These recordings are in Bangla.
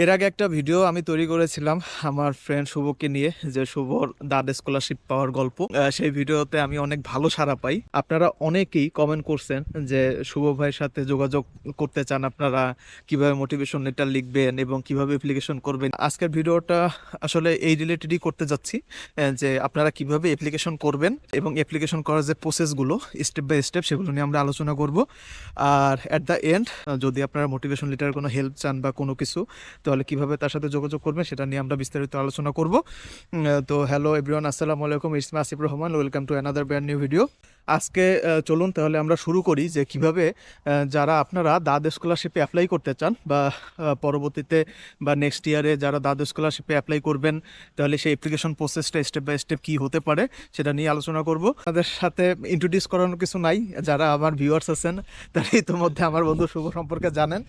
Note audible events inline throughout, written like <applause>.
এর আগে একটা ভিডিও আমি তৈরি করেছিলাম আমার ফ্রেন্ড শুভকে নিয়ে, যে শুভর দাদ স্কলারশিপ পাওয়ার গল্প। সেই ভিডিওতে আমি অনেক ভালো সাড়া পাই। আপনারা অনেকেই কমেন্ট করছেন যে, শুভ ভাইয়ের সাথে যোগাযোগ করতে চান আপনারা, কীভাবে মোটিভেশন লেটার লিখবেন এবং কীভাবে অ্যাপ্লিকেশন করবেন। আজকের ভিডিওটা আসলে এই রিলেটেডই করতে যাচ্ছি যে আপনারা কীভাবে অ্যাপ্লিকেশন করবেন এবং অ্যাপ্লিকেশন করার যে প্রসেসগুলো স্টেপ বাই স্টেপ সেগুলো নিয়ে আমরা আলোচনা করব। আর অ্যাট দ্য এন্ড যদি আপনারা মোটিভেশন লেটার কোনো হেল্প চান বা কোনো কিছু তাহলে কীভাবে তার সাথে যোগাযোগ করবেন সেটা নিয়ে আমরা বিস্তারিত আলোচনা করব। তো হ্যালো এভরিওয়ান আসসালামু আলাইকুম Isma Asif Rahman welcome to another brand new video আজকে চলুন তাহলে আমরা শুরু করি যে কীভাবে যারা আপনারা দাদ স্কলারশিপে অ্যাপ্লাই করতে চান বা পরবর্তীতে বা নেক্সট ইয়ারে যারা দাদ স্কলারশিপে অ্যাপ্লাই করবেন তাহলে সেই অ্যাপ্লিকেশন প্রসেসটা স্টেপ বাই স্টেপ কি হতে পারে সেটা নিয়ে আলোচনা করব। তাদের সাথে ইন্ট্রোডিউস করানোর কিছু নাই যারা আমার ভিউয়ার্স আছেন তারা ইতিমধ্যে আমার বন্ধু শুভ সম্পর্কে জানেন।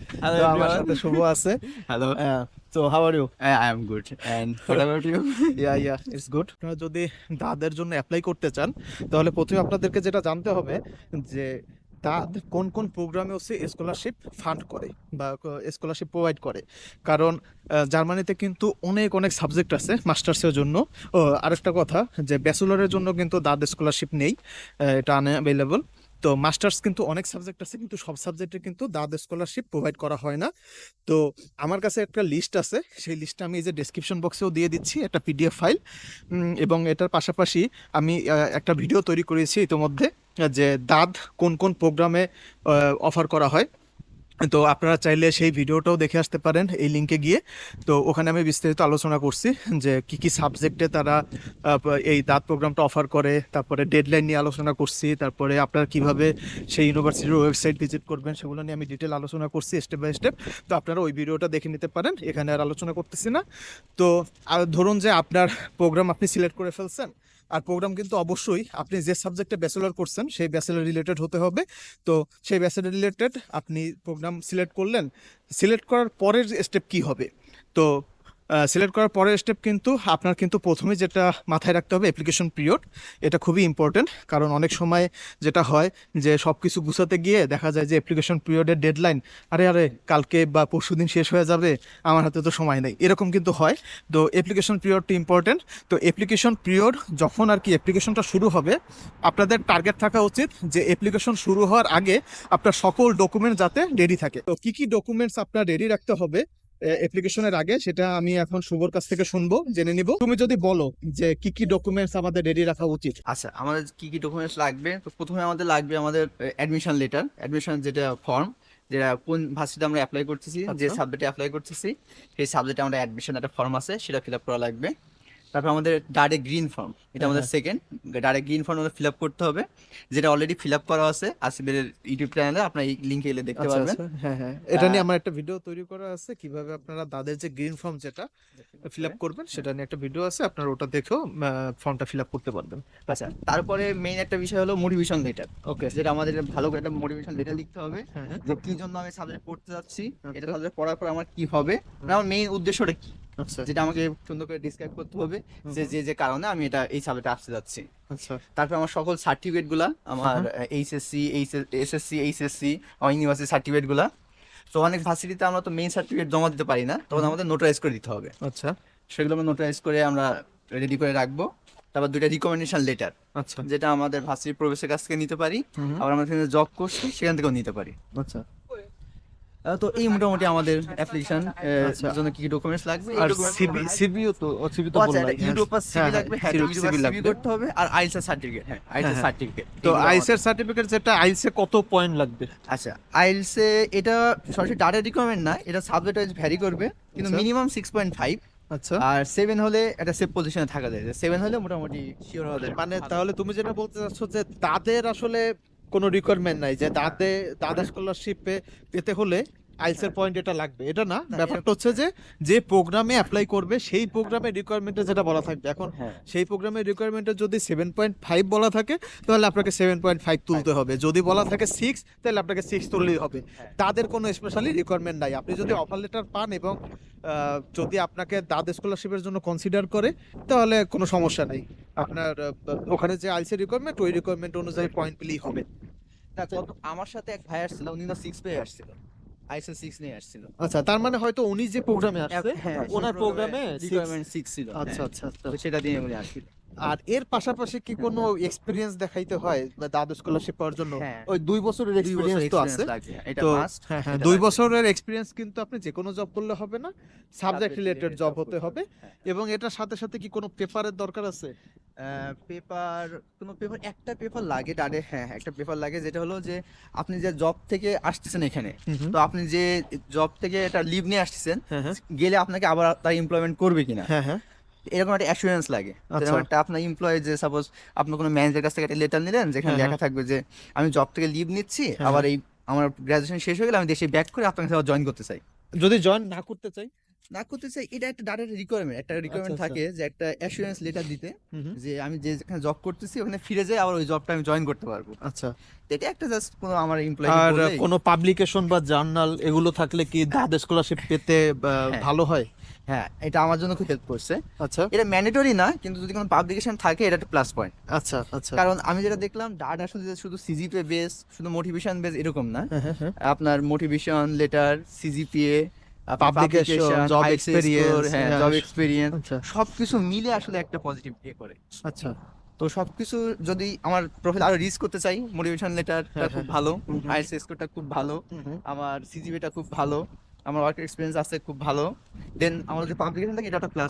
আমার সাথে শুভ আছে। <laughs> Hello. তো how are you I, am good. And <laughs> what about you? Yeah yeah it's good আপনারা যদি দাদের জন্য অ্যাপ্লাই করতে চান তাহলে প্রথমে আপনাদেরকে যেটা জানতে হবে যে দাদ কোন কোন প্রোগ্রামে হচ্ছে স্কলারশিপ ফান্ড করে বা স্কলারশিপ প্রোভাইড করে। কারণ জার্মানিতে কিন্তু অনেক অনেক সাবজেক্ট আছে মাস্টার্সের জন্য। ও আরেকটা কথা যে ব্যাচেলরের জন্য কিন্তু দাদ স্কলারশিপ নেই এটা আনঅ্যাভেলেবল তো মাস্টার্স কিন্তু অনেক সাবজেক্ট আছে, কিন্তু সব সাবজেক্টে কিন্তু দাদ স্কলারশিপ প্রোভাইড করা হয় না। তো আমার কাছে একটা লিস্ট আছে, সেই লিস্টটা আমি এই যে ডেসক্রিপশন বক্সেও দিয়ে দিচ্ছি, একটা পিডিএফ ফাইল এবং এটার পাশাপাশি আমি একটা ভিডিও তৈরি করেছি ইতিমধ্যে, যে দাদ কোন কোন প্রোগ্রামে অফার করা হয়। তো আপনারা চাইলে সেই ভিডিওটাও দেখে আসতে পারেন এই লিঙ্কে গিয়ে। তো ওখানে আমি বিস্তারিত আলোচনা করছি যে কি কি সাবজেক্টে তারা এই দাঁত প্রোগ্রামটা অফার করে, তারপরে ডেডলাইন নিয়ে আলোচনা করছি, তারপরে আপনারা কীভাবে সেই ইউনিভার্সিটির ওয়েবসাইট ভিজিট করবেন সেগুলো নিয়ে আমি ডিটেল আলোচনা করছি স্টেপ বাই স্টেপ তো আপনারা ওই ভিডিওটা দেখে নিতে পারেন, এখানে আর আলোচনা করতেছি না। তো আর ধরুন যে আপনার প্রোগ্রাম আপনি সিলেক্ট করে ফেলছেন আর প্রোগ্রাম কিন্তু অবশ্যই আপনি যে সাবজেক্টে ব্যাচেলর করছেন, সেই ব্যাচেলর রিলেটেড হতে হবে। তো সেই ব্যাচেলর রিলেটেড আপনি প্রোগ্রাম সিলেক্ট করলেন। সিলেক্ট করার পরের স্টেপ কি হবে? তো সিলেক্ট করার পরের স্টেপ কিন্তু আপনার কিন্তু প্রথমে যেটা মাথায় রাখতে হবে অ্যাপ্লিকেশন পিরিয়ড এটা খুবই ইম্পর্টেন্ট কারণ অনেক সময় যেটা হয় যে সব কিছু গুছাতে গিয়ে দেখা যায় যে অ্যাপ্লিকেশন পিরিয়ডের ডেডলাইন আরে আরে, কালকে বা পরশু দিন শেষ হয়ে যাবে, আমার হাতে তো সময় নেই। এরকম কিন্তু হয়। তো অ্যাপ্লিকেশন পিরিয়ডটি ইম্পর্টেন্ট তো অ্যাপ্লিকেশন পিরিয়ড যখন আর কি অ্যাপ্লিকেশনটা শুরু হবে, আপনাদের টার্গেট থাকা উচিত যে অ্যাপ্লিকেশন শুরু হওয়ার আগে আপনার সকল ডকুমেন্ট যাতে রেডি থাকে। তো কী কী ডকুমেন্টস আপনার রেডি রাখতে হবে অ্যাপ্লিকেশনের আগে সেটা আমি এখন শুভর কাছ থেকে শুনব জেনে নিব। তুমি যদি বলো যে কি কি ডকুমেন্টস আমাদের রেডি রাখা উচিত। আচ্ছা আমাদের কি কি ডকুমেন্টস লাগবে? তো প্রথমে আমাদের লাগবে আমাদের অ্যাডমিশন লেটার অ্যাডমিশন যেটা ফর্ম যেটা কোন ভার্সিটিতে আমরা অ্যাপ্লাই করতেছি যে আচ্ছা। সাবজেক্টে অ্যাপ্লাই করতেছি সেই সাবজেক্টে আমাদের অ্যাডমিশন একটা ফর্ম আছে সেটা ফিল আপ করা লাগবে। তারপর আমাদের ডাইরেক্ট গ্রিন ফর্ম এটা আমাদের সেকেন্ড ডাইরেক্ট গ্রিন ফর্ম আমাদের ফিল আপ করতে হবে যেটা অলরেডি ফিল আপ করা আছে আসিফের ইউটিউব চ্যানেলে আপনার এই লিঙ্কে এলে দেখতে আচ্ছা পারবেন। আচ্ছা হ্যাঁ হ্যাঁ। এটা নিয়ে আমার একটা ভিডিও তৈরি করা আছে কীভাবে আপনারা তাদের যে গ্রিন ফর্ম যেটা ফিল আপ করবেন সেটা নিয়ে একটা ভিডিও আছে আপনারা ওটা দেখেও ফর্মটা ফিল আপ করতে পারবেন। আচ্ছা তারপরে মেইন একটা বিষয় হলো মোটিভেশন লেটার ওকে যেটা আমাদের ভালো করে একটা মোটিভেশন লেটার লিখতে হবে হ্যাঁ হ্যাঁ। যে কি জন্য আমি সাবজেক্ট পড়তে যাচ্ছি। এটা সাবজেক্ট পড়ার পর আমার কি হবে আমার মেইন উদ্দেশ্যটা কি? যেটা আমাকে সুন্দর করে ডিসক্রাইব করতে হবে যে যে যে কারণে আমি এটা এই সাবজেক্টে আসতে যাচ্ছি। আচ্ছা। তারপর আমার সকল সার্টিফিকেটগুলা আমার এইচএসসি এসএসসি এইচএসসি আমার ইউনিভার্সিটি সার্টিফিকেটগুলা তো অনেক ভার্সিটিতে আমরা তো মেইন সার্টিফিকেট জমা দিতে পারি না তখন আমাদের নোটারাইজ করে দিতে হবে। আচ্ছা। সেগুলো আমরা নোটারাইজ করে আমরা রেডি করে রাখব। তারপর দুইটা রিকমেন্ডেশন লেটার আচ্ছা। যেটা আমাদের ভার্সিটির প্রবেশের কাছ থেকে নিতে পারি। আবার আমরা জব করছি সেখান থেকেও নিতে পারি। আচ্ছা। তো এই মোটামুটি আমাদের অ্যাপ্লিকেশন আচ্ছা। জন্য কি কি ডকুমেন্টস লাগবে আর সিবি সিবিও তো সিবি তো বললাই ইউরোপার হ্যাঁ, লাগবে হ্যাঁ হ্যাঁ, ইউরোপার CV সিভি লাগবে। করতে হবে আর আইএলস সার্টিফিকেট হ্যাঁ আইএলস হ্যাঁ। সার্টিফিকেট তো আইসের সার্টিফিকেট যেটা আইসে কত পয়েন্ট লাগবে আচ্ছা আইএলস এ এটা সরাসরি ডাটা রিকোয়ারমেন্ট না এটা সাবজেক্ট ওয়াইজ ভ্যারি করবে কিন্তু আচ্ছা। মিনিমাম পয়েন্ট ফাইভ আচ্ছা আর সেভেন হলে একটা সেফ পজিশনে থাকা যায় সেভেন হলে মোটামুটি শিওর হওয়া যায় মানে তাহলে তুমি যেটা বলতে চাচ্ছ যে তাদের আসলে কোনো রিকোয়ারমেন্ট নাই যে তাতে তাদের স্কলারশিপ পেতে হলে আইসের পয়েন্ট এটা লাগবে। এটা না ব্যাপারটা হচ্ছে যে যে প্রোগ্রামে অ্যাপ্লাই করবে সেই প্রোগ্রামের রিকোয়ারমেন্টে যেটা বলা থাকবে। এখন হ্যাঁ। সেই প্রোগ্রামের রিকোয়ারমেন্টে যদি সেভেন পয়েন্ট ফাইভ বলা থাকে তাহলে আপনাকে সেভেন পয়েন্ট ফাইভ তুলতে হবে। যদি বলা থাকে সিক্স তাহলে আপনাকে সিক্স তুললেই হবে। হ্যাঁ। তাদের কোনো স্পেশালি রিকোয়ারমেন্ট নাই। আপনি যদি অফার লেটার পান এবং যদি আপনাকে দাদ স্কলারশিপের জন্য কনসিডার করে তাহলে কোনো সমস্যা নেই। আপনার ওখানে যে আইসি রিকোয়ারমেন্ট ওই রিকোয়ারমেন্ট অনুযায়ী পয়েন্ট পেলেই হবে। না, আমার সাথে এক ভাই আসছিল উনি না সিক্স পেয়ে আসছিল। আইএসএল সিক্স নিয়ে আসছিল। আচ্ছা তার মানে হয়তো উনি যে প্রোগ্রামে আসছে হ্যাঁ ওনার প্রোগ্রামে রিকোয়ারমেন্ট সিক্স ছিল আচ্ছা হ্যাঁ। আচ্ছা আচ্ছা। তো সেটা দিয়ে উনি আসছিল। আর এর পাশাপাশি কি কোনো এক্সপিরিয়েন্স দেখাইতে হয় দাদু স্কলারশিপ পাওয়ার জন্য? হ্যাঁ। ওই দুই বছরের এক্সপিরিয়েন্স তো আছে। তো হ্যাঁ হ্যাঁ দুই বছরের এক্সপিরিয়েন্স কিন্তু আপনি যে কোনো জব করলে হবে না সাবজেক্ট রিলেটেড জব হতে হবে। এবং এটার সাথে সাথে কি কোনো পেপারের দরকার আছে? পেপার কোনো পেপার একটা পেপার লাগে ডারে হ্যাঁ একটা পেপার লাগে যেটা হলো যে আপনি যে জব থেকে আসতেছেন এখানে তো আপনি যে জব থেকে এটা লিভ নিয়ে আসতেছেন গেলে আপনাকে আবার তার এমপ্লয়মেন্ট করবে কিনা। হ্যাঁ হ্যাঁ। এরকম একটা অ্যাসুরেন্স লাগে। আচ্ছা। একটা আপনার এমপ্লয়ি যে সাপোজ আপনার কোনো ম্যানেজার কাছ থেকে একটা লেটার নিলেন যেখানে হ্যাঁ, লেখা থাকবে যে আমি জব থেকে লিভ নিচ্ছি হ্যাঁ, আবার এই আমার গ্রাজুয়েশন শেষ হয়ে গেলে আমি দেশে ব্যাক করে আপনার সাথে জয়েন করতে চাই। যদি জয়েন না করতে চাই না করতে চাই এটা একটা ডাইরেক্ট রিকোয়ারমেন্ট একটা রিকোয়ারমেন্ট আচ্ছা। থাকে যে একটা অ্যাসুরেন্স লেটার দিতে যে আমি যে যেখানে জব করতেছি ওখানে ফিরে যাই আবার ওই জবটা আমি জয়েন করতে পারব। আচ্ছা। এটা একটা জাস্ট কোনো আমার এমপ্লয় আর কোনো পাবলিকেশন বা জার্নাল এগুলো থাকলে কি দাদু স্কলারশিপ পেতে হ্যাঁ। ভালো হয়? হ্যাঁ এটা আমার জন্য খুব হেল্প করছে। আচ্ছা। এটা ম্যান্ডেটরি না কিন্তু যদি কোনো পাবলিকেশন থাকে এটা একটা প্লাস পয়েন্ট আচ্ছা আচ্ছা। কারণ আমি যেটা দেখলাম ডাট আসলে যে শুধু সিজিপে বেস শুধু মোটিভেশন বেস এরকম না। হ্যাঁ, হ্যাঁ, হ্যাঁ। আপনার motivation letter CGPA Publication, job experience হ্যাঁ জব এক্সপিরিয়েন্স সবকিছু মিলে আসলে একটা পজিটিভ ইয়ে করে। আচ্ছা। তো সবকিছু যদি আমার প্রোফাইল আরও রিচ করতে চাই মোটিভেশন লেটারটা হ্যাঁ, খুব হ্যাঁ। ভালো হুম। আইএলটিএস স্কোরটা খুব ভালো আমার সিজিপিটা খুব ভালো আমার ওয়ার্ক এক্সপিরিয়েন্স আছে খুব ভালো। দেন আমার যে পাবলিকেশন থাকে এটা একটা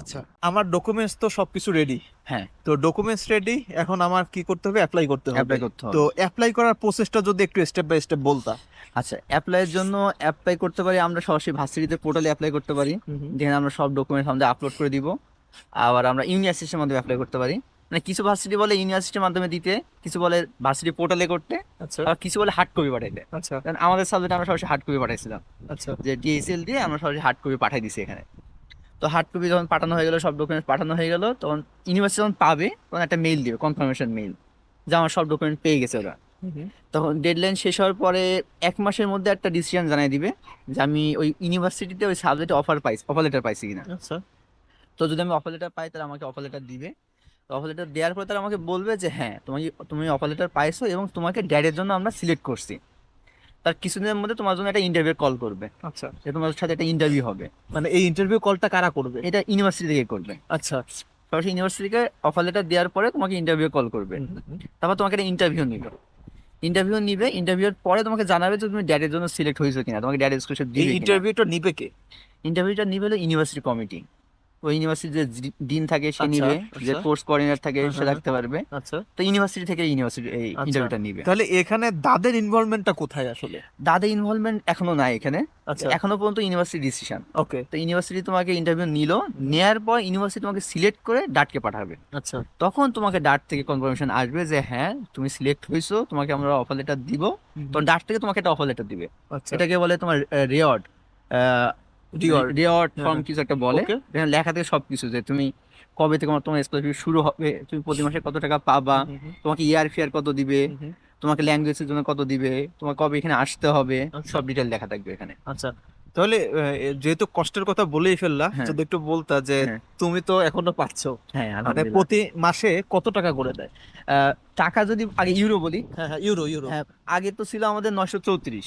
আচ্ছা আমার ডকুমেন্টস তো সবকিছু রেডি হ্যাঁ। তো ডকুমেন্টস রেডি এখন আমার কি করতে হবে? অ্যাপ্লাই করতে হবে। অ্যাপ্লাই করতে হবে। তো অ্যাপ্লাই করার প্রসেসটা যদি একটু স্টেপ বাই স্টেপ বলতা। আচ্ছা অ্যাপ্লাইয়ের জন্য অ্যাপ্লাই করতে পারি আমরা সরাসরি ভার্সিটিতে পোর্টালে অ্যাপ্লাই করতে পারি। যেখানে আমরা সব ডকুমেন্টস আমাদের আপলোড করে দিব। আবার আমরা ইউনিভার্সিটির মাধ্যমে অ্যাপ্লাই করতে পারি। মানে কিছু ভার্সিটি বলে ইউনিভার্সিটির মাধ্যমে দিতে কিছু বলে ভার্সিটি পোর্টালে করতে আচ্ছা। আর কিছু বলে হার্ড কপি পাঠাইতে। আচ্ছা। আমাদের সাবজেক্টে আমরা সরাসরি হার্ড কপি পাঠাইছিলাম। আচ্ছা। যে ডিএসএল দিয়ে আমরা সরাসরি হার্ড কপি পাঠাই দিছি এখানে। তো হার্ড কপি যখন পাঠানো হয়ে গেল সব ডকুমেন্ট পাঠানো হয়ে গেল তখন ইউনিভার্সিটি যখন পাবে তখন একটা মেইল দিবে কনফার্মেশন মেইল যে আমার সব ডকুমেন্ট পেয়ে গেছে ওরা। তখন ডেডলাইন শেষ হওয়ার পরে এক মাসের মধ্যে একটা ডিসিশন জানাই দিবে যে আমি ওই ইউনিভার্সিটিতে ওই সাবজেক্টে অফার পাইছি অফার লেটার পাইছি কিনা। আচ্ছা। তো যদি আমি অফার লেটার পাই তাহলে আমাকে অফার লেটার দিবে। তো অফার লেটার দেওয়ার পরে তারা আমাকে বলবে যে হ্যাঁ তুমি তুমি অফার লেটার পাইছো এবং তোমাকে ড্যাডের জন্য আমরা সিলেক্ট করছি। তার কিছুদিনের মধ্যে তোমার জন্য একটা ইন্টারভিউ কল করবে। আচ্ছা। যে তোমার সাথে একটা ইন্টারভিউ হবে। মানে এই ইন্টারভিউ কলটা কারা করবে? এটা ইউনিভার্সিটি থেকে করবে। আচ্ছা। সরাসরি ইউনিভার্সিটিকে অফার লেটার দেওয়ার পরে তোমাকে ইন্টারভিউ কল করবে। তারপর তোমাকে একটা ইন্টারভিউ নিবে। ইন্টারভিউ নিবে ইন্টারভিউর পরে তোমাকে জানাবে যে তুমি ড্যাডের জন্য সিলেক্ট হয়েছো কিনা তোমাকে ড্যাড স্কলারশিপ দিবে ইন্টারভিউটা নিবে কে? ইন্টারভিউটা নিবে হলো ইউনিভার্সিটি কমিটি ওই ইউনিভার্সিটি যে ডিন থাকে সে আচ্ছা, নিবে যে আচ্ছা। কোর্স কোঅর্ডিনেটর থাকে হ্যাঁ, সে হ্যাঁ, থাকতে পারবে। আচ্ছা। তো ইউনিভার্সিটি থেকে ইউনিভার্সিটি এই আচ্ছা। ইন্টারভিউটা নিবে। তাহলে এখানে দাদের ইনভলভমেন্টটা কোথায় আসলে? দাদা ইনভলভমেন্ট এখনও নাই এখানে। আচ্ছা। এখনও পর্যন্ত ইউনিভার্সিটি ডিসিশন ওকে। তো ইউনিভার্সিটি তোমাকে ইন্টারভিউ নিলো নেয়ার পর ইউনিভার্সিটি তোমাকে সিলেক্ট করে ডাটকে পাঠাবে। আচ্ছা। তখন তোমাকে ডাট থেকে কনফার্মেশন আসবে যে হ্যাঁ তুমি সিলেক্ট হয়েছো তোমাকে আমরা অফার লেটার দিব। তখন ডাট থেকে তোমাকে একটা অফার লেটার দিবে। আচ্ছা। এটাকে বলে তোমার রেওয়ার্ড. রেওয়ার্ড হ্যাঁ, ফর্ম হ্যাঁ। কিছু একটা বলে. যেখানে লেখা থেকে সবকিছু যে তুমি কবে থেকে তোমার তোমার স্কলারশিপ শুরু হবে তুমি প্রতি মাসে কত টাকা পাবা তোমাকে ইয়ার ফেয়ার কত দিবে। তোমাকে ল্যাঙ্গুয়েজের জন্য কত দিবে তোমার কবে এখানে আসতে হবে আচ্ছা। সব ডিটেল লেখা থাকবে এখানে আচ্ছা তাহলে যেহেতু কষ্টের কথা বলেই ফেললা হ্যাঁ। যদি একটু বলতা যে হ্যাঁ। তুমি তো এখনও পাচ্ছ। হ্যাঁ মানে প্রতি মাসে কত টাকা করে দেয়? টাকা যদি আগে ইউরো বলি। Euro euro. আগে তো ছিল আমাদের নয়শো চৌত্রিশ।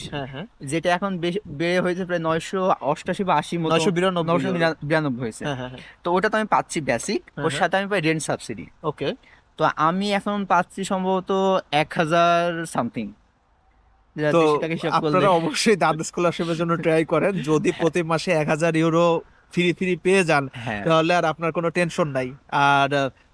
যেটা এখন বেড়ে হয়েছে প্রায় নয়শো অষ্টাশি বা আশি নয়শো বিরানব্বই নয়শো বিরানব্বই হয়েছে। হ্যাঁ হ্যাঁ হ্যাঁ। তো ওটা তো আমি পাচ্ছি বেসিক ওর। সাথে আমি পাই রেন্ট সাবসিডি ওকে তো আমি এখন পাচ্ছি সম্ভবত এক হাজার সামথিং তো আপনারা অবশ্যই দাদা স্কলারশিপের জন্য ট্রাই করেন। যদি প্রতি মাসে এক হাজার ইউরো ফ্রি ফ্রি পেয়ে যান হ্যাঁ। তাহলে আর আপনার কোনো টেনশন নাই। আর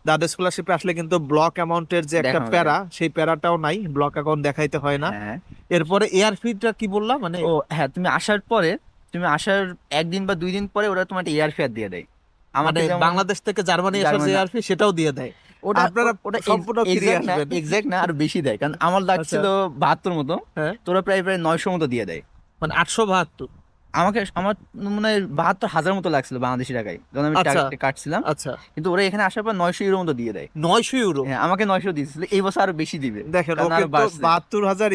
দাদা স্কলারশিপে আসলে কিন্তু ব্লক অ্যামাউন্টের যে একটা প্যারা সেই প্যারাটাও নাই ব্লক অ্যাকাউন্ট দেখাইতে হয় না। হ্যাঁ। এরপরে এয়ার ফিটা কি বললাম মানে ও হ্যাঁ তুমি আসার পরে তুমি আসার একদিন বা দুই দিন পরে ওরা তোমার এয়ার ফেয়ার দিয়ে দেয়। আমাদের বাংলাদেশ থেকে জার্মানি আসার যে এয়ার ফি সেটাও দিয়ে দেয়। ওটা আপনারা ওটা সম্পূর্ণ free আসবেন। এক্সাক্ট না আর বেশি দেয়। কারণ আমার লাগছিল বাহাত্তর মতো। হ্যাঁ। তোরা প্রায় প্রায় নয়শো মতো দিয়ে দেয়। মানে আটশো বাহাত্তর। আমাকে আমার মনে হয় বাহাত্তর হাজার মতো লাগছিল বাংলাদেশি টাকায়। যখন আমি আচ্ছা। কাটছিলাম। আচ্ছা। কিন্তু ওরা এখানে আসার পর নয়শো ইউরো মতো দিয়ে দেয়। নয়শো ইউরো? হ্যাঁ আমাকে নয়শো দিয়েছিল। এই বছর আরও বেশি দিবে। দেখেন কারণ ওকে আরও বাড়ছে। বাহাত্তর হাজার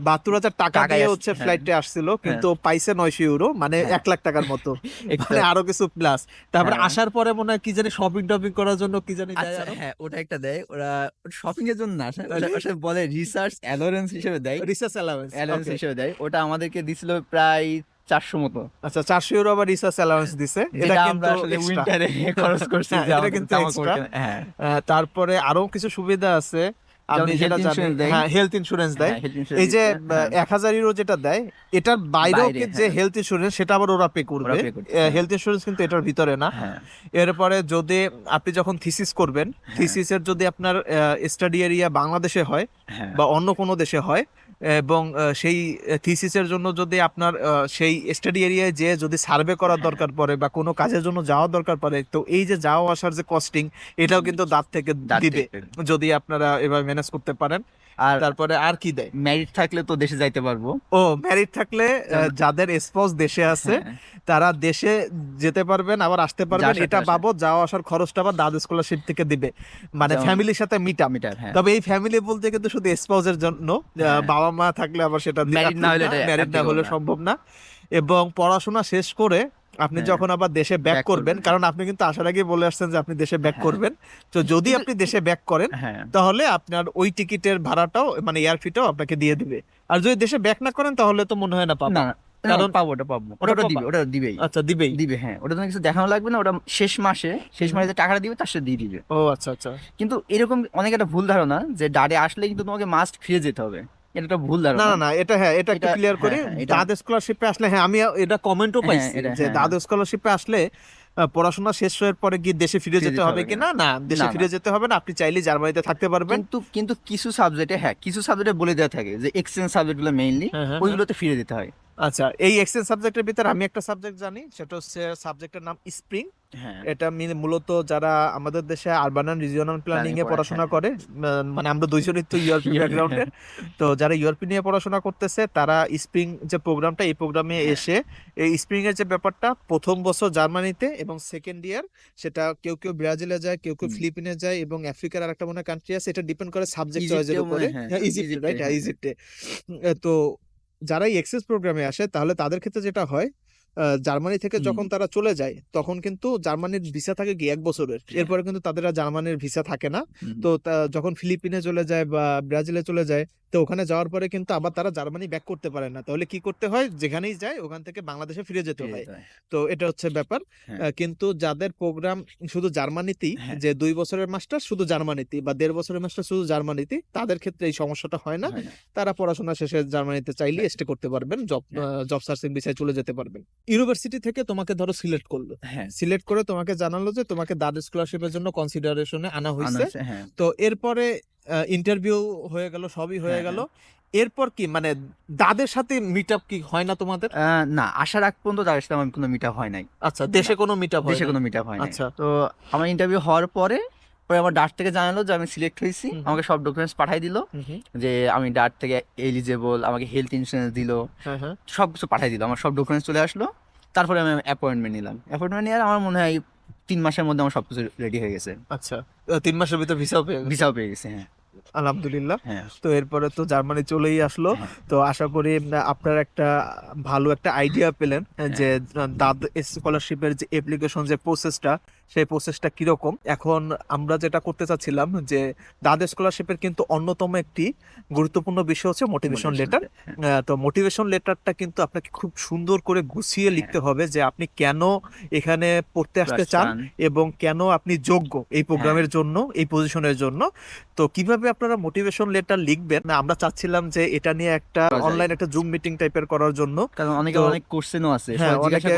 বাহাত্তর হাজার টাকা টাকায় দিয়ে আসছে, হচ্ছে হ্যাঁ। ফ্লাইটে আসছিল কিন্তু পাইছে নয়শো ইউরো মানে হ্যাঁ। এক লাখ টাকার মতো. <laughs> মানে আরও কিছু প্লাস তারপরে হ্যাঁ। আসার পরে মনে হয় কি জানি শপিং টপিং করার জন্য কি জানি দেয় আচ্ছা আরও? হ্যাঁ ওটা একটা দেয়। ওরা শপিং এর জন্য না আসলে ওটা- ওটা বলে রিসার্চ অ্যালোরেন্স হিসেবে দেয়। রিসার্চ অ্যালাউন্স অ্যালোরেন্স হিসেবে দেয়। ওটা আমাদেরকে দিছিল প্রায় চারশো মতো। আচ্ছা চারশো ইউরো আবার রিসার্চ অ্যালাউন্স দিছে। এটা কিন্তু উইন্টারে খরচ করছি হ্যাঁ, এটা কিন্তু হ্যাঁ। তারপরে আরও কিছু সুবিধা আছে। আপনি যেটা জানেন হ্যাঁ হেলথ ইন্স্যুরেন্স দেয়। হ্যাঁ, health insurance এই যে হ্যাঁ। এক হাজার ইউরো যেটা দেয় এটার বাইরেও যে হ্যাঁ। হেলথ ইন্স্যুরেন্স সেটা আবার ওরা পে করবে। pay করছে, হ্যাঁ। হেলথ ইন্স্যুরেন্স কিন্তু এটার ভিতরে না। হ্যাঁ। এরপরে যদি আপনি যখন থিসিস করবেন থিসিসের যদি আপনার স্টাডি এরিয়া বাংলাদেশে হয় হ্যাঁ। বা অন্য কোনো দেশে হয় এবং সেই থিসিসের জন্য যদি আপনার সেই স্টাডি এরিয়ায় যে যদি সার্ভে করার হ্যাঁ। দরকার পড়ে বা কোনো কাজের জন্য যাওয়ার দরকার পড়ে তো এই যে যাওয়া আসার যে কস্টিং এটাও কিন্তু দাঁত থেকে দিবে। যদি আপনারা এবার ম্যানেজ করতে পারেন। আর তারপরে আর কি দেয়? ম্যারিড থাকলে তো দেশে যাইতে পারব। ও ম্যারিড থাকলে যাদের স্পাউস দেশে আছে হ্যাঁ, তারা দেশে যেতে পারবেন আবার আসতে পারবেন। এটা। বাবদ যাওয়া আসার খরচটা আবার দাদু স্কলারশিপ থেকে দিবে। মানে ফ্যামিলির সাথে মিটা মিটার হ্যাঁ। তবে এই ফ্যামিলি বলতে কিন্তু শুধু স্পাউসের জন্য হ্যাঁ। বাবা মা থাকলে আবার সেটা ম্যারিড না হলে সম্ভব না। এবং পড়াশোনা শেষ করে আপনি হ্যাঁ। যখন আবার দেশে ব্যাক করবেন। কারণ আপনি কিন্তু আসার আগে বলে আসছেন যে আপনি দেশে ব্যাক। করবেন। তো যদি আপনি দেশে ব্যাক করেন হ্যাঁ। তাহলে আপনার ওই টিকিটের ভাড়াটাও মানে এয়ার ফিটাও আপনাকে দিয়ে দিবে। আর যদি দেশে ব্যাক না করেন তাহলে তো মনে হয় না পাবেন কারণ- পাবো ওটা পাবো। ওটা দিবে ওটা দিবেই। আচ্ছা দিবেই। দিবে হ্যাঁ। ওটা তোমার কিছু দেখানো লাগবে না? ওটা শেষ মাসে শেষ মাসে যে টাকাটা দিবে তার সাথে দিয়ে দিবে। ও আচ্ছা আচ্ছা। কিন্তু এরকম অনেক একটা ভুল ধারণা যে ডাডে আসলে কিন্তু তোমাকে মাস্ট ফিরে যেতে হবে। এটা একটা ভুল ধারণা। না না এটা হ্যাঁ এটা একটু ক্লিয়ার করি। হ্যাঁ, দাদ স্কলারশিপে আসলে হ্যাঁ আমি এটা কমেন্টও হ্যাঁ, পাইছি যে হ্যাঁ, দাদ স্কলারশিপে আসলে পড়াশোনা শেষ হওয়ার পরে গিয়ে দেশে ফিরে যেতে হবে কি না? দেশে না, না। ফিরে যেতে হবে না আপনি চাইলে জার্মানিতে থাকতে পারবেন। কিন্তু কিন্তু কিছু সাবজেক্টে হ্যাঁ কিছু সাবজেক্টে বলে দেওয়া থাকে যে এক্সচেঞ্জ সাবজেক্টগুলো মেইনলি ওইগুলোতে ফিরে যেতে হয়। আচ্ছা এই এক্সচেঞ্জ সাবজেক্টের ভিতরে আমি একটা সাবজেক্ট জানি সেটা হচ্ছে সাবজেক্টের নাম স্প্রিং হ্যাঁ। এটা মূলত যারা আমাদের দেশে আরবান অ্যান্ড রিজিওনাল প্ল্যানিং এ পড়াশোনা হ্যাঁ। করে মানে আমরা দুইজনই তো ইউরোপি ব্যাকগ্রাউন্ডের তো যারা ইউরোপি নিয়ে পড়াশোনা করতেছে তারা স্প্রিং যে প্রোগ্রামটা এই প্রোগ্রামে হ্যাঁ। এসে এই স্প্রিং এর যে ব্যাপারটা প্রথম বছর জার্মানিতে এবং সেকেন্ড ইয়ার সেটা কেউ কেউ ব্রাজিলে যায় কেউ কেউ ফিলিপিনে যায় এবং আফ্রিকার আরেকটা মনে কান্ট্রি আছে এটা ডিপেন্ড করে সাবজেক্ট চয়েসের উপরে। ইজিপ্টে ইজিপ্টে, রাইট। ইজিপ্টে তো যারা এক্সেস প্রোগ্রামে আসে তাহলে তাদের ক্ষেত্রে যেটা হয় আহ, জার্মানি থেকে যখন তারা চলে যায় তখন কিন্তু জার্মানির ভিসা থাকে কি এক বছরের। এরপরে কিন্তু তাদের আর জার্মানির ভিসা থাকে না। তো তা- যখন ফিলিপিনে চলে যায় বা ব্রাজিলে চলে যায় তো ওখানে যাওয়ার পরে কিন্তু আবার তারা জার্মানি ব্যাক করতে পারে না। তাহলে কি করতে হয়? যেখানেই যায় ওখান থেকে বাংলাদেশে ফিরে যেতে হয়। তো এটা হচ্ছে ব্যাপার। হ্যাঁ। কিন্তু যাদের প্রোগ্রাম শুধু জার্মানিতেই হ্যাঁ। যে দুই বছরের মাস্টার শুধু জার্মানিতেই বা দেড় বছরের মাস্টার শুধু জার্মানিতেই তাদের ক্ষেত্রে এই সমস্যাটা হয় না। তারা পড়াশোনা শেষে জার্মানিতে চাইলে স্টে করতে পারবেন জব হ্যাঁ। জব সার্চিং বিষয়ে চলে যেতে পারবেন। ইউনিভার্সিটি থেকে তোমাকে ধরো সিলেক্ট করল। হ্যাঁ। সিলেক্ট করে তোমাকে জানালো যে তোমাকে দাদ স্কলারশিপের জন্য কনসিডারেশনে আনা হয়েছে হ্যাঁ। তো এরপরে ইন্টারভিউ হয়ে গেল সবই হয়ে হ্যাঁ, গেল। এরপর কি মানে দাদের সাথে মিট আপ কি হয় না তোমাদের? না আসার আগ পর্যন্ত তাদের সাথে আমার কোনো মিট হয় নাই। আচ্ছা দেশে কোনো মিট আপ দেশে কোনো মিট হয় নাই। আচ্ছা। তো আমার ইন্টারভিউ হওয়ার পরে পরে আমার ডার্ট থেকে জানালো যে আমি সিলেক্ট হয়েছি। আমাকে সব ডকুমেন্টস পাঠাই দিল যে আমি ডার্ট থেকে এলিজেবল আমাকে হেলথ ইন্স্যুরেন্স দিল। হ্যাঁ হ্যাঁ। সব কিছু পাঠাই দিল আমার সব ডকুমেন্টস চলে আসলো। তারপরে আমি অ্যাপয়েন্টমেন্ট নিলাম। অ্যাপয়েন্টমেন্ট নিয়ে আমার মনে হয় তিন মাসের মধ্যে আমার সবকিছু রেডি হয়ে গেছে। আচ্ছা তিন মাসের ভিতর ভিসাও পেয়ে ভিসাও পেয়ে গেছে হ্যাঁ। আলহামদুলিল্লাহ হ্যাঁ তো এরপরে তো জার্মানি চলেই আসলো হ্যাঁ। তো আশা করি আপনার একটা ভালো একটা আইডিয়া পেলেন হ্যাঁ। যে দাদ স্কলারশিপের যে অ্যাপ্লিকেশন যে প্রসেসটা সেই প্রসেসটা কীরকম? এখন আমরা যেটা করতে চাচ্ছিলাম যে দাদ স্কলারশিপের কিন্তু অন্যতম একটি গুরুত্বপূর্ণ বিষয় হচ্ছে মোটিভেশন লেটার হ্যাঁ। তো মোটিভেশন লেটারটা কিন্তু আপনাকে খুব সুন্দর করে গুছিয়ে হ্যাঁ। লিখতে হবে যে আপনি কেন এখানে পড়তে আসতে চান এবং কেন আপনি যোগ্য এই প্রোগ্রামের হ্যাঁ। জন্য এই পজিশনের জন্য। তো কীভাবে আপনারা মোটিভেশন লেটার লিখবেন? না আমরা চাচ্ছিলাম যে এটা নিয়ে একটা অনলাইন একটা জুম মিটিং টাইপের করার জন্য। কারণ অনেকে অনেক কোশ্চেনও আছে হ্যাঁ, অনেকে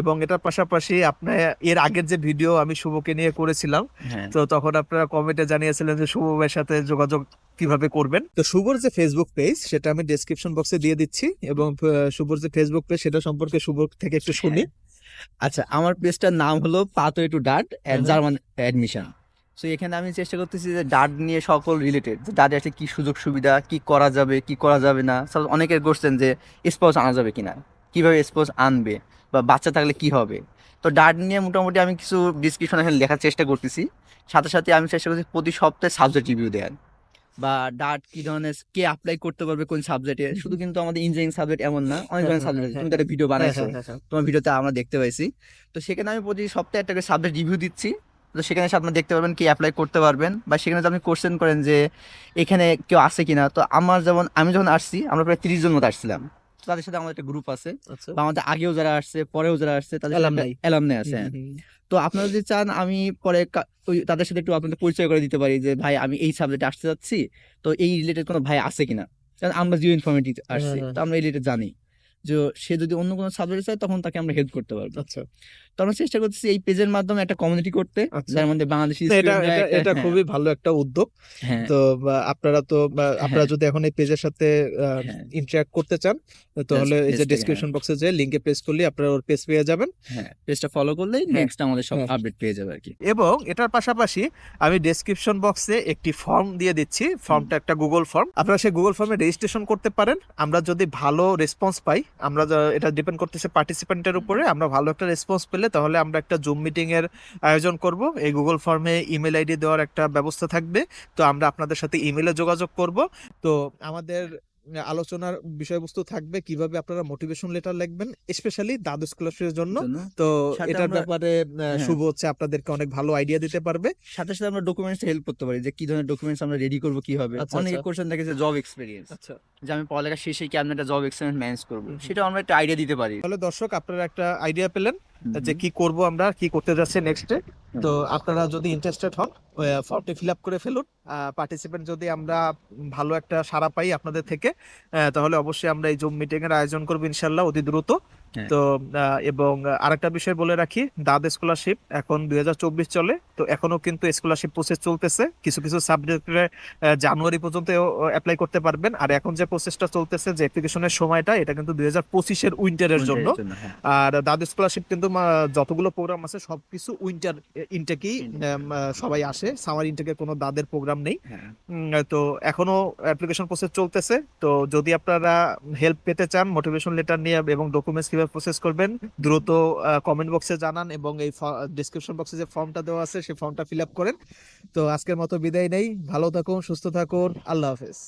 এবং এটার পাশাপাশি আপনার এর আগের যে ভিডিও আমি শুভকে নিয়ে করেছিলাম হ্যাঁ। তো তখন আপনারা কমেন্টে জানিয়েছিলেন যে শুভ ভাইয়ের সাথে যোগাযোগ কীভাবে করবেন। তো শুভর যে ফেসবুক পেজ সেটা আমি ডেসক্রিপশন বক্সে দিয়ে দিচ্ছি এবং শুভর যে ফেসবুক পেজ সেটা সম্পর্কে শুভ থেকে একটু শুনি। আচ্ছা আমার পেজটার নাম হলো pathway to that German admission so এখানে আমি চেষ্টা করতেছি যে ডাট নিয়ে সকল রিলেটেড যে ডাটে আসলে কি সুযোগ সুবিধা কি করা যাবে কি করা যাবে না। অনেকের কোশ্চেন যে স্পাউস আনা যাবে কিনা কীভাবে স্পোর্টস আনবে। বা বাচ্চা থাকলে কি হবে? তো ডার্ট নিয়ে মোটামুটি আমি কিছু ডিসক্রিপশন এখানে লেখার চেষ্টা করতেছি। সাথে সাথে আমি চেষ্টা করছি প্রতি সপ্তাহে সাবজেক্ট রিভিউ দেওয়ার বা ডার্ট কি ধরনের কে অ্যাপ্লাই করতে পারবে কোন সাবজেক্টে শুধু কিন্তু আমাদের ইঞ্জিনিয়ারিং সাবজেক্ট এমন না অনেক ধরনের সাবজেক্ট হ্যাঁ, তুমি তো একটা ভিডিও বানাইছো। হ্যাঁ। তোমার ভিডিওতে আমরা দেখতে পাইছি। তো সেখানে আমি প্রতি সপ্তাহে একটা করে সাবজেক্ট রিভিউ দিচ্ছি। তো সেখানে এসে আপনারা দেখতে পারবেন কি অ্যাপ্লাই করতে পারবেন। বা সেখানে যদি আপনি কোশ্চেন করেন যে এখানে কেউ আসে কিনা? তো আমার যেমন আমি যখন আসছি আমরা প্রায় তিরিশ জন মতো আসছিলাম। তাদের সাথে আমাদের একটা গ্রুপ আছে। আচ্ছা। বা আমাদের আগেও যারা আসছে পরেও যারা আসছে তাদের। অ্যালামনে আছে। হ্যাঁ। তো আপনারা যদি চান আমি পরে তাদের সাথে একটু আপনাদের পরিচয় করে দিতে পারি যে ভাই আমি এই সাবজেক্টে আসতে যাচ্ছি। তো এই রিলেটেড কোনো ভাই আছে কিনা? কারণ আমরা জিও ইনফরমেটিভ আসছি হ্যাঁ, তো আমরা এই রিলেটেড জানি। যে সে যদি অন্য কোনো সাবজেক্টে চায় তখন তাকে আমরা হেল্প করতে পারব। আচ্ছা। তো আমরা চেষ্টা করতেছি এই পেজের মাধ্যমে একটা কমিউনিটি করতে আচ্ছা। যার মধ্যে বাংলাদেশি এটা হ্যাঁ, খুবই ভালো একটা উদ্যোগ। হ্যাঁ। তো আপনারা তো আপনারা হ্যাঁ। যদি এখন এই পেজের সাথে। ইন্টারঅ্যাক্ট করতে চান তাহলে এই যে ডেসক্রিপশন বক্সে যে লিংকে করলে আপনারা ওর পেজ পেয়ে যাবেন। হ্যাঁ পেজটা ফলো করলেই নেক্সট আমাদের সব। আপডেট পেয়ে যাবে আর কি এবং এটার পাশাপাশি আমি ডেসক্রিপশন বক্সে একটি ফর্ম দিয়ে দিচ্ছি। ফর্মটা একটা গুগল ফর্ম আপনারা সেই গুগল ফর্মে রেজিস্ট্রেশন করতে পারেন। আমরা যদি ভালো রেসপন্স পাই আমরা এটা ডিপেন্ড করতেছে পার্টিসিপেন্টের উপরে আমরা ভালো একটা রেসপন্স পেলে তাহলে আমরা একটা জুম মিটিং এর আয়োজন করব। এই গুগল ফর্মে ইমেল আইডি দেওয়ার একটা ব্যবস্থা থাকবে। তো আমরা আপনাদের সাথে ইমেলে যোগাযোগ করব। তো আমাদের আলোচনার বিষয়বস্তু থাকবে কীভাবে আপনারা মোটিভেশন লেটার লিখবেন স্পেশালি দ্বাদশ ক্লাসের জন্য। তো এটার ব্যাপারে হ্যাঁ। শুভ হচ্ছে আপনাদেরকে অনেক ভালো আইডিয়া দিতে পারবে। সাথে সাথে আমরা ডকুমেন্টস হেল্প করতে পারি যে কি ধরনের ডকুমেন্টস আমরা রেডি করব কীভাবে। আচ্ছা, অনেকে। কোশ্চেন থাকে যে জব এক্সপেরিয়েন্স আচ্ছা। যে আমি পড়ালেখা শেষে কি আমি একটা জব এক্সপিরিয়েন্স ম্যানেজ করব। সেটা আমরা একটা আইডিয়া দিতে পারি। তাহলে দর্শক আপনারা একটা আইডিয়া পেলেন। যে কি করব আমরা কি করতে যাচ্ছে নেক্সটে তো আপনারা যদি ইন্টারেস্টেড হন ফর্মটি ফিল আপ করে ফেলুন। পার্টিসিপেন্ট যদি আমরা ভালো একটা সাড়া পাই আপনাদের থেকে তাহলে অবশ্যই আমরা এই জুম মিটিং এর আয়োজন করব ইনশাল্লাহ অতি দ্রুত। তো এবং আরেকটা বিষয় বলে রাখি দাদ স্কলারশিপ এখন দুই চলে তো এখনও কিন্তু স্কলারশিপ প্রসেস চলতেছে। কিছু কিছু সাবজেক্টে জানুয়ারি পর্যন্ত অ্যাপ্লাই করতে পারবেন। আর এখন যে প্রসেসটা চলতেছে যে অ্যাপ্লিকেশনের সময়টা এটা কিন্তু দুই হাজার পঁচিশের উইন্টারের জন্য। হ্যাঁ। আর দাদু স্কলারশিপ কিন্তু যতগুলো প্রোগ্রাম আছে সবকিছু উইন্টার ইনটেকেই সবাই আসে। সামার ইনটেকে কোনো দাদের প্রোগ্রাম নেই। হ্যাঁ। তো এখনও অ্যাপ্লিকেশন প্রসেস চলতেছে। তো যদি আপনারা হেল্প পেতে চান মোটিভেশন লেটার নিয়ে এবং ডকুমেন্টস কীভাবে প্রসেস করবেন, দ্রুত কমেন্ট বক্সে জানান এবং এই ডিসক্রিপশন বক্সে যে ফর্মটা দেওয়া আছে সেই ফর্মটা ফিল আপ করেন। তো আজকের মতো বিদায় নেই, ভালো থাকুন, সুস্থ থাকুন, আল্লাহ হাফেজ।